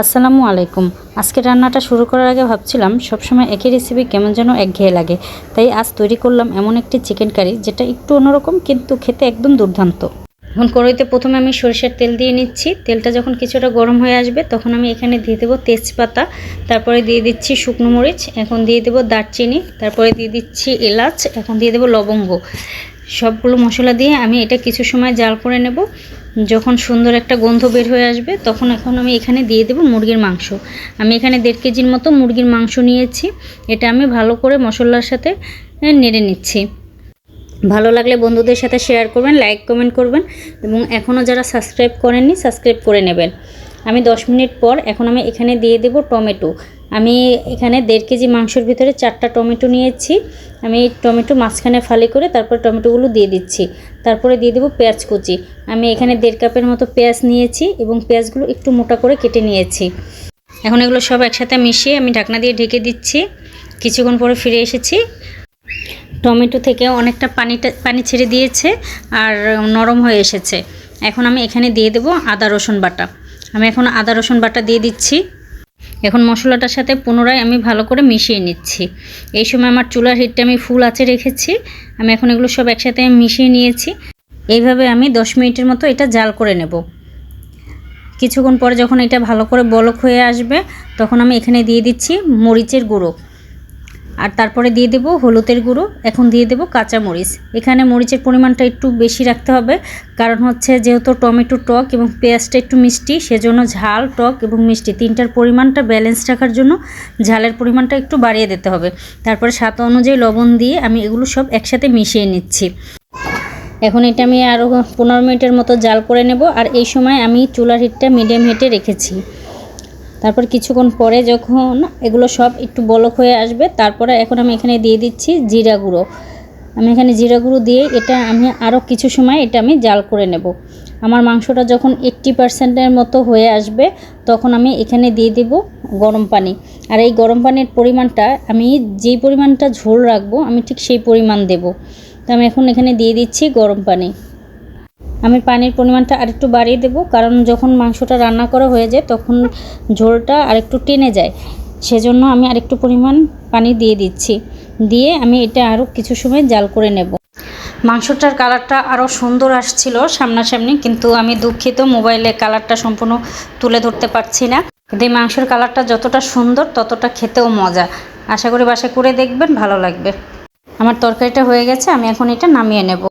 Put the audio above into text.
আসসালামু আলাইকুম। আজকে রান্নাটা শুরু করার আগে ভাবছিলাম সবসময় একই রেসিপি কেমন যেন একঘেয়ে লাগে। তাই আজ তৈরি করলাম এমন একটি চিকেন কারি যেটা একটু অন্যরকম কিন্তু খেতে একদম দুর্দান্ত। এখন কড়াইতে প্রথমে আমি সরিষার তেল দিয়ে নিচ্ছি। তেলটা যখন কিছুটা গরম হয়ে আসবে তখন আমি এখানে দিয়ে দেবো তেজপাতা, তারপরে দিয়ে দিচ্ছি শুকনো মরিচ, এখন দিয়ে দেবো দারচিনি, তারপরে দিয়ে দিচ্ছি এলাচ, এখন দিয়ে দেবো লবঙ্গ। সবগুলো মশলা দিয়ে আমি এটা কিছু সময় জাল করে নেব। যখন সুন্দর একটা গন্ধ বের হয়ে আসবে, তখন এখন আমি এখানে দিয়ে দেবো মুরগির মাংস। আমি এখানে দেড় কেজির মতো মুরগির মাংস নিয়েছি। এটা আমি ভালো করে মশলার সাথে নেড়ে নিচ্ছি। ভালো লাগলে বন্ধুদের সাথে শেয়ার করবেন লাইক কমেন্ট করবেন এবং এখনও যারা সাবস্ক্রাইব করেননি সাবস্ক্রাইব করে নেবেন। আমি দশ মিনিট পর এখন আমি এখানে দিয়ে দেব টমেটো। আমি এখানে দেড় কেজি মাংসের ভিতরে চারটা টমেটো নিয়েছি। আমি টমেটো মাঝখানে ফালি করে তারপর টমেটোগুলো দিয়ে দিচ্ছি। তারপরে দিয়ে দেবো পেঁয়াজ কুচি। আমি এখানে দেড় কাপের মতো পেঁয়াজ নিয়েছি এবং পেঁয়াজগুলো একটু মোটা করে কেটে নিয়েছি। এখন এগুলো সব একসাথে মিশিয়ে আমি ঢাকনা দিয়ে ঢেকে দিচ্ছি। কিছুক্ষণ পরে ফিরে এসেছি। টমেটো থেকে অনেকটা পানিটা, পানি ছেড়ে দিয়েছে আর নরম হয়ে এসেছে। এখন আমি এখানে দিয়ে দেবো আদা রসুন বাটা। আমি এখন আদা রসুন বাটা দিয়ে দিচ্ছি। এখন মশলাটার সাথে পুনরায় আমি ভালো করে মিশিয়ে নিচ্ছি। এই সময় আমার চুলার হিটটা আমি ফুল আছে রেখেছি। আমি এখন এগুলো সব একসাথে মিশিয়ে নিয়েছি। এইভাবে আমি দশ মিনিটের মতো এটা জাল করে নেব। কিছুক্ষণ পরে যখন এটা ভালো করে বলক হয়ে আসবে, তখন আমি এখানে দিয়ে দিচ্ছি মরিচের গুঁড়ো। আর তারপরে দিয়ে দেব হলুদের গুঁড়ো, এখন দিয়ে দেব কাঁচা মরিচ। এখানে মরিচের পরিমাণটা একটু বেশি রাখতে হবে, কারণ হচ্ছে যেহেতু টমেটো টক এবং পেঁয়াজটা একটু মিষ্টি, সেজন্য ঝাল, টক এবং মিষ্টি তিনটার পরিমাণটা ব্যালেন্স রাখার জন্য ঝালের পরিমাণটা একটু বাড়িয়ে দিতে হবে। তারপরে স্বাদ অনুযায়ী লবণ দিয়ে আমি এগুলো সব একসাথে মিশিয়ে নিচ্ছি। এখন এটা আমি আরও পনেরো মিনিটের মতো জাল করে নেব, আর এই সময় আমি চুলার হিটটা মিডিয়াম হিটে রেখেছি। তারপর কিছুক্ষণ পরে যখন এগুলো সব একটু বলক হয়ে আসবে, তারপরে এখন আমি এখানে দিয়ে দিচ্ছি জিরা গুঁড়ো। আমি এখানে জিরা গুঁড়ো দিয়ে এটা আমি আরও কিছু সময় এটা আমি জাল করে নেব। আমার মাংসটা যখন এইট্টি পার্সেন্টের মতো হয়ে আসবে, তখন আমি এখানে দিয়ে দেব গরম পানি। আর এই গরম পানির পরিমাণটা, আমি যেই পরিমাণটা ঝোল রাখব, আমি ঠিক সেই পরিমাণ দেব। তো আমি এখন এখানে দিয়ে দিচ্ছি গরম পানি। আমি পানির পরিমাণটা আরেকটু বাড়িয়ে দেবো, কারণ যখন মাংসটা রান্না করা হয়ে যায় তখন ঝোলটা আরেকটু টেনে যায়। সেজন্য আমি আরেকটু পরিমাণ পানি দিয়ে দিচ্ছি। দিয়ে আমি এটা আরও কিছু সময় জাল করে নেব। মাংসটার কালারটা আরও সুন্দর আসছিল সামনাসামনি, কিন্তু আমি দুঃখিত মোবাইলে কালারটা সম্পূর্ণ তুলে ধরতে পারছি না। এই মাংসের কালারটা যতটা সুন্দর, ততটা খেতেও মজা। আশা করি বাসা করে দেখবেন, ভালো লাগবে। আমার তরকারিটা হয়ে গেছে, আমি এখন এটা নামিয়ে নেব।